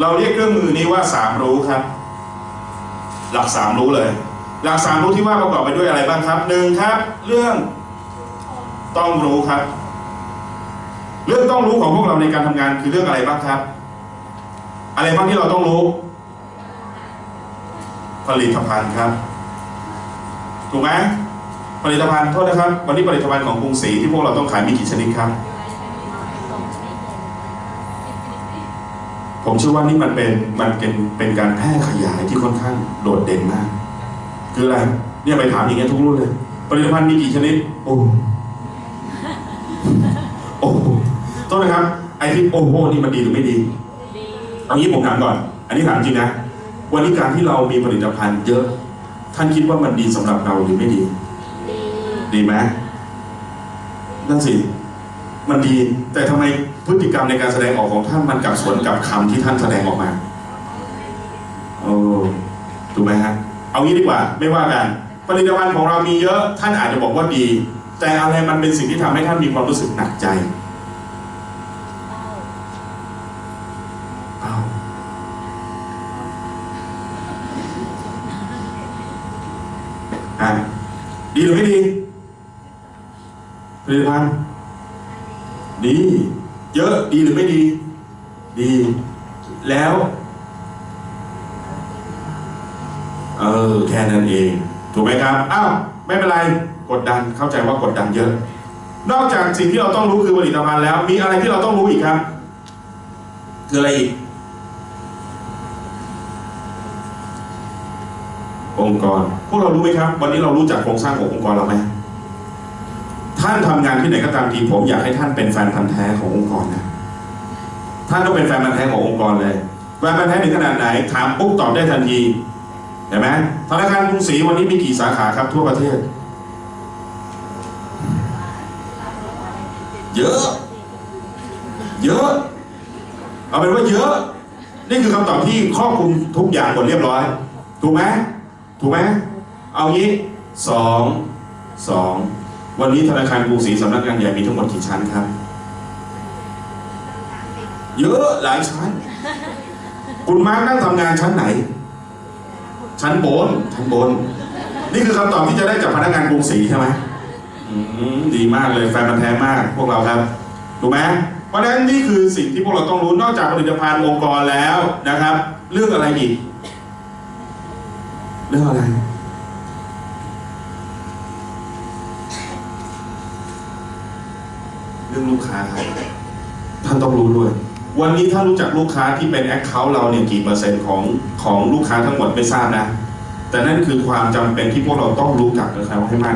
เราเรียกเครื่องมือนี้ว่าสามรู้ครับ หลักสามรู้เลย หลักสามรู้ที่ว่าประกอบไปด้วยอะไรบ้างครับหนึ่งครับ เรื่องต้องรู้ครับ เรื่องต้องรู้ของพวกเราในการทำงานคือเรื่องอะไรบ้างครับ อะไรบ้างที่เราต้องรู้ ผลิตภัณฑ์ครับ ถูกไหมผลิตภัณฑ์โทษนะครับ วันนี้ผลิตภัณฑ์ของกรุงศรีที่พวกเราต้องขายมีกี่ชนิดครับ ผมเชื่อว่านี่มันเป็นมันเป็นเป็นการแพร่ขยายที่ค่อนข้างโดดเด่นมาก คืออะไรเนี่ยไปถามอย่างเงี้ยทุกรุ่นเลยผลิตภัณฑ์มีกี่ชนิด โอ้โอ้โหโทษนะครับไอ้ที่โอ้โหนี่มันดีหรือไม่ดีเอางี้ผมถามก่อน อันนี้ถามจริงนะวันนี้การที่เรามีผลิตภัณฑ์เยอะ ท่านคิดว่ามันดีสำหรับเราหรือไม่ดี ดีไหมนั่นสิ มันดี แต่ทำไมพฤติกรรมในการแสดงออกของท่านมันกลับสวนกับคำที่ท่านแสดงออกมาโอ้ถูกไหมฮะเอางี้ดีกว่า ไม่ว่ากันผลิตภัณฑ์ของเรามีเยอะ ท่านอาจจะบอกว่าดี แต่อะไรมันเป็นสิ่งที่ทำให้ท่านมีความรู้สึกหนักใจอ้าวอะดีหรือไม่ดีผลิตภัณฑ์ ดี เยอะดีหรือไม่ดี ดี แล้ว เออแค่นั้นเอง ถูกไหมครับอ้าวไม่เป็นไรกดดันเข้าใจว่ากดดันเยอะ นอกจากสิ่งที่เราต้องรู้คือผลิตภัณฑ์แล้ว มีอะไรที่เราต้องรู้อีกครับ คืออะไรอีกองค์กร พวกเรารู้ไหมครับ วันนี้เรารู้จักโครงสร้างขององค์กรเราไหม ท่านทำงานที่ไหนก็ตามทีผมอยากให้ท่านเป็นแฟนพันธ์แท้ขององค์กรนะท่านต้องเป็นแฟนพันธ์แท้ขององค์กรเลยแฟนพันธ์แท้ถึงขนาดไหนถามปุ๊บตอบได้ทันทีเห็นไหมธนาคารกรุงศรีวันนี้มีกี่สาขาครับทั่วประเทศ เยอะ เยอะ เอาเป็นว่าเยอะ นี่คือคำตอบที่ครอบคลุมทุกอย่างหมดเรียบร้อย ถูกไหมถูกไหมเอางี้สองสอง วันนี้ธนาคารกรุงศรีสำนักงานใหญ่มีทั้งหมดกี่ชั้นครับ เยอะหลายชั้น คุณมาร์คนั่งทำงานชั้นไหน ชั้นบน ชั้นบน นี่คือคำตอบที่จะได้จากพนักงานกรุงศรีใช่ไหมดีมากเลยแฟนมันแท้มากพวกเราครับถูกไหมเพราะฉะนั้นนี่คือสิ่งที่พวกเราต้องรู้นอกจากผลิตภัณฑ์องค์กรแล้วนะครับ เรื่องอะไรอีก เรื่องอะไร เรื่องลูกค้าครับท่านต้องรู้ด้วย วันนี้ถ้ารู้จักลูกค้าที่เป็นแอคเคาท์เราเนี่ยกี่เปอร์เซ็นต์ของของลูกค้าทั้งหมดไม่ทราบนะ แต่นั่นคือความจำเป็นที่พวกเราต้องรู้จักกับเขาให้มาก